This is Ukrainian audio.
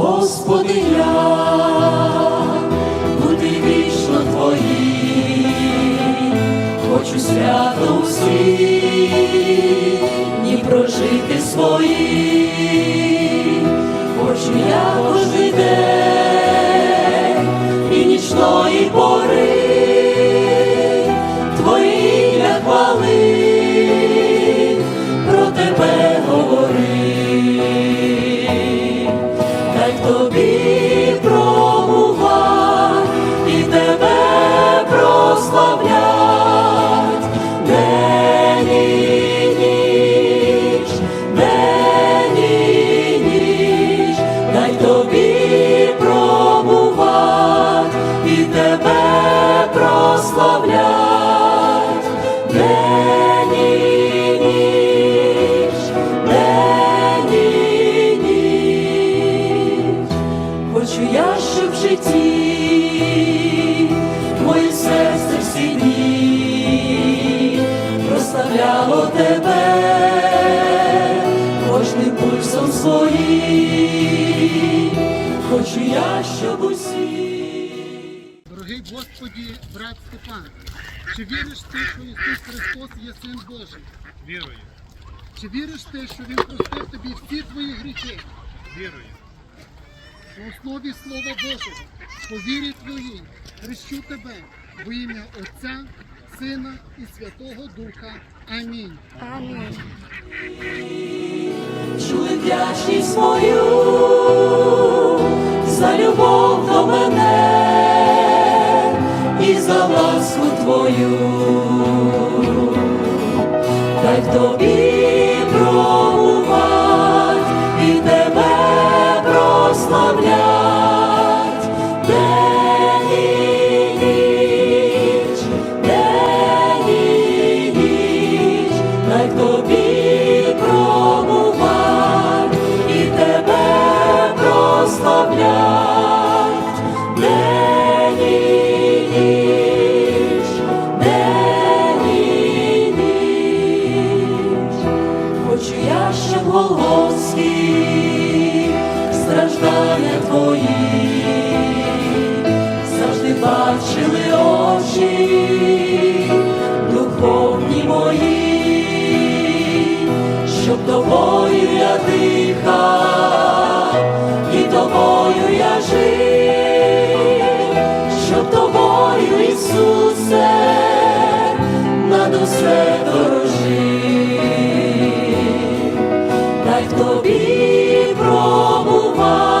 Господи, я бути вічно твоїм, хочу свято усі дні прожити свої, тебе кожним пульсом своїм. Хочу я, щоб усі. Дорогий Господі, брат Степан, чи віриш ти, що Ісус Христос є Син Божий? Вірую, Чи віриш ти, що Він простив тобі всі твої гріхи вірую, на основі Слова Божого, по вірі твоїй, хрещу тебе во ім'я Отця, Сина і Святого Духа. Амінь. Амінь. Чуй вдячність свою за любов до мене і за ласку твою. Дай тобі промувати і тебе прославляти. і тобою я жив, щоб тобою, Ісусе, над усе дорожив, дай тобі пробувати.